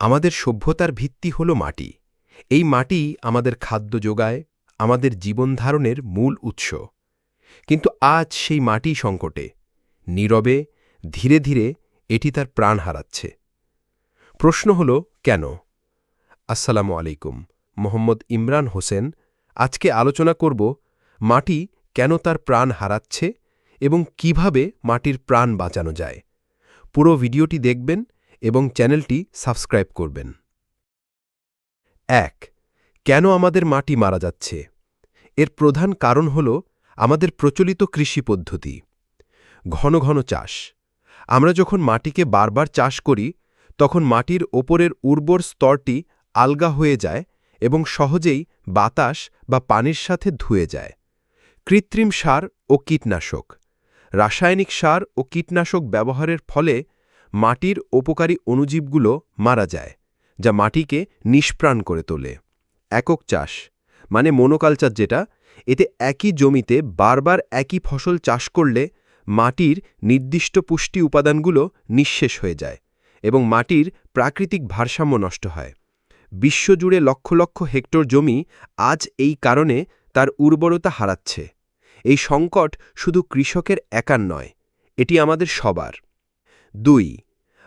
আমাদের সভ্যতার ভিত্তি হল মাটি। এই মাটি আমাদের খাদ্য যোগায়, আমাদের জীবনধারণের মূল উৎস। কিন্তু আজ সেই মাটি সংকটে। নীরবে, ধীরে ধীরে এটি তার প্রাণ হারাচ্ছে। প্রশ্ন হল, কেন? আসসালামু আলাইকুম, মোহাম্মদ ইমরান হোসেন। আজকে আলোচনা করব, মাটি কেন তার প্রাণ হারাচ্ছে এবং কীভাবে মাটির প্রাণ বাঁচানো যায়। পুরো ভিডিওটি দেখবেন এবং চ্যানেলটি সাবস্ক্রাইব করবেন। এক, কেন আমাদের মাটি মারা যাচ্ছে? এর প্রধান কারণ হল আমাদের প্রচলিত কৃষি পদ্ধতি। ঘন ঘন চাষ। আমরা যখন মাটিকে বারবার চাষ করি, তখন মাটির ওপরের উর্বর স্তরটি আলগা হয়ে যায় এবং সহজেই বাতাস বা পানির সাথে ধুয়ে যায়। কৃত্রিম সার ও কীটনাশক। রাসায়নিক সার ও কীটনাশক ব্যবহারের ফলে মাটির উপকারী অণুজীবগুলো মারা যায়, যা মাটিকে নিষ্প্রাণ করে তোলে। একক চাষ মানে মনোকালচার যেটা, এতে একই জমিতে বারবার একই ফসল চাষ করলে মাটির নির্দিষ্ট পুষ্টি উপাদানগুলো নিঃশেষ হয়ে যায় এবং মাটির প্রাকৃতিক ভারসাম্য নষ্ট হয়। বিশ্বজুড়ে লক্ষ লক্ষ হেক্টর জমি আজ এই কারণে তার উর্বরতা হারাচ্ছে। এই সংকট শুধু কৃষকের একার নয়, এটি আমাদের সবার। দুই,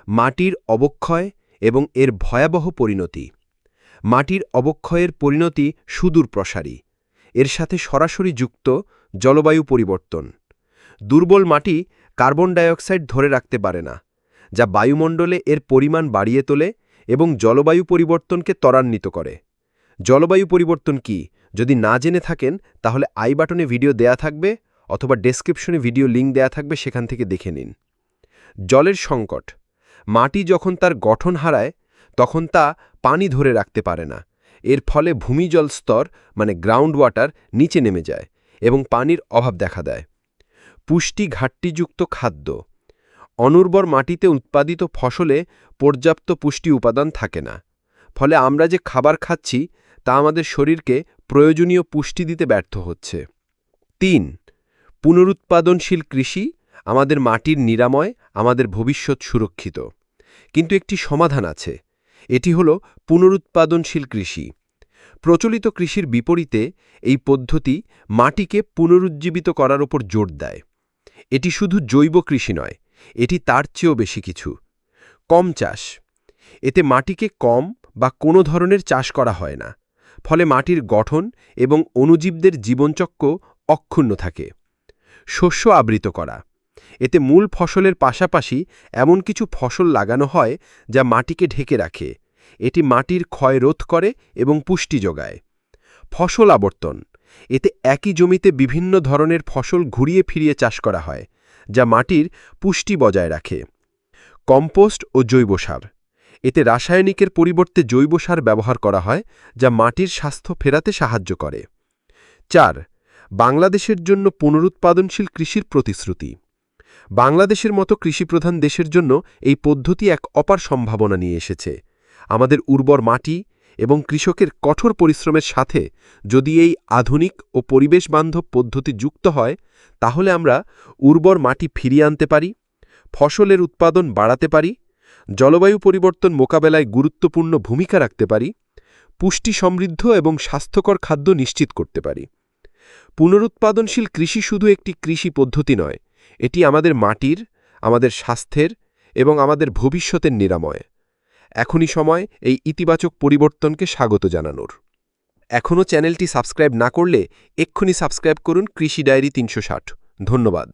মাটির অবক্ষয় এবং এর ভয়াবহ পরিণতি। মাটির অবক্ষয়ের পরিণতি সুদূর প্রসারী। এর সাথে সরাসরি যুক্ত জলবায়ু পরিবর্তন। দুর্বল মাটি কার্বন ডাইঅক্সাইড ধরে রাখতে পারে না, যা বায়ুমণ্ডলে এর পরিমাণ বাড়িয়ে তোলে এবং জলবায়ু পরিবর্তনকে ত্বরান্বিত করে। জলবায়ু পরিবর্তন কি? যদি না জেনে থাকেন, তাহলে আই বাটনে ভিডিও দেয়া থাকবে অথবা ডেসক্রিপশনে ভিডিও লিঙ্ক দেয়া থাকবে সেখান থেকে দেখে নিন। জলের সংকট। মাটি যখন তার গঠন হারায়, তখন তা পানি ধরে রাখতে পারে না। এর ফলে ভূমিজল স্তর মানে গ্রাউন্ড ওয়াটার নিচে নেমে যায় এবং পানির অভাব দেখা দেয়। পুষ্টি ঘাটতিযুক্ত খাদ্য। অনুর্বর মাটিতে উৎপাদিত ফসলে পর্যাপ্ত পুষ্টি উপাদান থাকে না। ফলে আমরা যে খাবার খাচ্ছি, তা আমাদের শরীরকে প্রয়োজনীয় পুষ্টি দিতে ব্যর্থ হচ্ছে। তিন, পুনরুৎপাদনশীল কৃষি, আমাদের মাটির নিরাময় আমাদের ভবিষ্যৎ সুরক্ষিত। কিন্তু একটি সমাধান আছে। এটি হল পুনরুৎপাদনশীল কৃষি। প্রচলিত কৃষির বিপরীতে এই পদ্ধতি মাটিকে পুনরুজ্জীবিত করার ওপর জোর দেয়। এটি শুধু জৈব কৃষি নয়, এটি তার চেয়েও বেশি কিছু। কম চাষ। এতে মাটিকে কম বা কোনো ধরনের চাষ করা হয় না। ফলে মাটির গঠন এবং অণুজীবদের জীবনচক্র অক্ষুণ্ণ থাকে। শস্য আবৃত করা। এতে মূল ফসলের পাশাপাশি এমন কিছু ফসল লাগানো হয় যা মাটিকে ঢেকে রাখে। এটি মাটির ক্ষয় রোধ করে এবং পুষ্টি যোগায়। ফসল আবর্তন। এতে একই জমিতে বিভিন্ন ধরনের ফসল ঘুরিয়ে ফিরিয়ে চাষ করা হয়, যা মাটির পুষ্টি বজায় রাখে। কম্পোস্ট ও জৈব সার। এতে রাসায়নিকের পরিবর্তে জৈব সার ব্যবহার করা হয়, যা মাটির স্বাস্থ্য ফেরাতে সাহায্য করে। চার, বাংলাদেশের জন্য পুনরুৎপাদনশীল কৃষির প্রতিশ্রুতি। বাংলাদেশের মতো কৃষিপ্রধান দেশের জন্য এই পদ্ধতি এক অপার সম্ভাবনা নিয়ে এসেছে। আমাদের উর্বর মাটি এবং কৃষকের কঠোর পরিশ্রমের সাথে যদি এই আধুনিক ও পরিবেশ বান্ধব পদ্ধতি যুক্ত হয়, তাহলে আমরা উর্বর মাটি ফিরিয়ে আনতে পারি, ফসলের উৎপাদন বাড়াতে পারি, জলবায়ু পরিবর্তন মোকাবেলায় গুরুত্বপূর্ণ ভূমিকা রাখতে পারি, পুষ্টি সমৃদ্ধ এবং স্বাস্থ্যকর খাদ্য নিশ্চিত করতে পারি। পুনরুৎপাদনশীল কৃষি শুধু একটি কৃষি পদ্ধতি নয় এটি আমাদের মাটির, আমাদের স্বাস্থ্যের এবং আমাদের ভবিষ্যতের নিরাময়। এখনই সময় এই ইতিবাচক পরিবর্তনকে স্বাগত জানানোর। এখনও চ্যানেলটি সাবস্ক্রাইব না করলে এক্ষুনি সাবস্ক্রাইব করুন কৃষি ডায়েরি তিনশো ষাট। ধন্যবাদ।